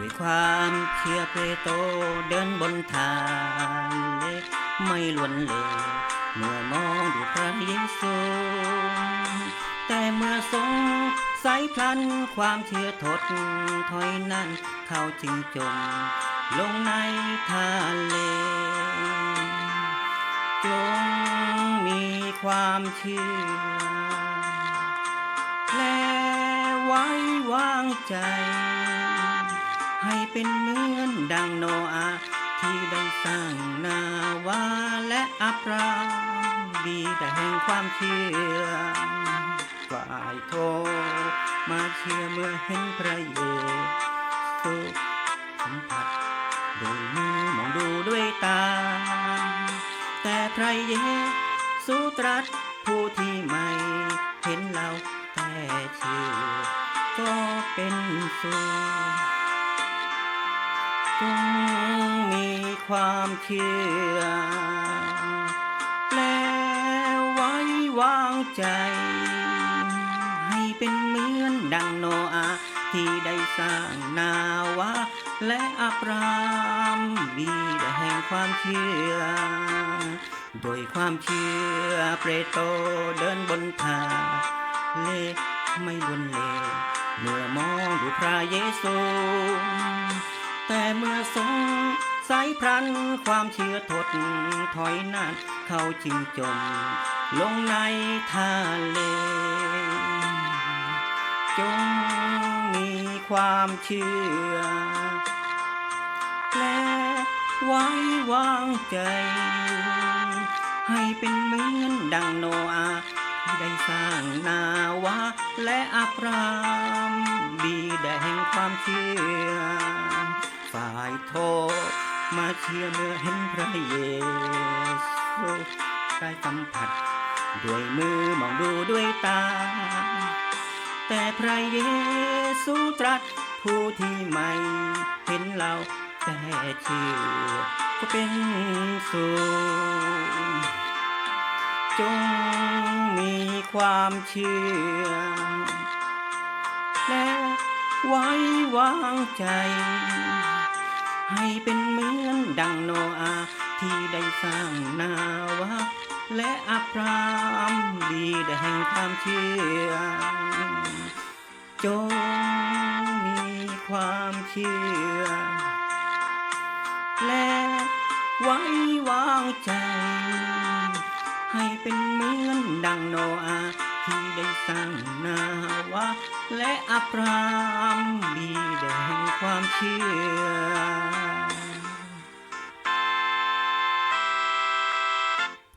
้วยความเชื่อเพโตเดินบนทางเล็กไม่หลวนเหลเมื่อมองดูพระเยซูแต่เมื่อสงสัยพลันความเชื่อถดถอยนั้น เขาจึงจมลงในทะเล จงมีความเชื่อ และไว้วางใจ ให้เป็นเหมือนดังโนอาที่ได้สร้างนาวาและอับรามบีดาแห่งความเชื่อฝ่ายโทมาเชื่อเมื่อเห็นพระเยซูสัมผัสโดยมือมองดูด้วยตา แต่พระเยซูตรัสผู้ที่ไม่เห็นเราแต่เชื่อก็เป็นสุข มีความเชื่อ และไว้วางใจ ให้เป็นเหมือนดังโนอาที่ได้สร้างนาวาและอับรามบีดแห่งความเชื่อ โดยความเชื่อเปรโตเดินบนทางเลไม่บนเลวเมื่อมองดูพระเยซู แต่เมื่อสงสัยพรันความเชื่อถดถอยนานเขาจึงจม ลงในทะเลจงมีความเชื่อ และไว้วางใจ ให้เป็นเหมือนดังโนอาที่ได้สร้างนาวาและอับราม บีดาแห่งความเชื่อ โทมาเชื่อเมื่อเห็นพระเยซูได้สัมผัส ด้วยมือมองดูด้วยตา แต่พระเยซูตรัสผู้ที่ไม่เห็นเราแต่เชื่อก็เป็นสุขจงมีความเชื่อ และไว้วางใจ ให้เป็นเหมือนดังโนอาที่ได้สร้างนาวาและอับรามบีดาแห่งความเชื่อ จงมีความเชื่อ และไว้วางใจ ให้เป็นเหมือนดังโนอาที่ได้สร้างนาวาและอับรามบีดาแห่งความเชื่อ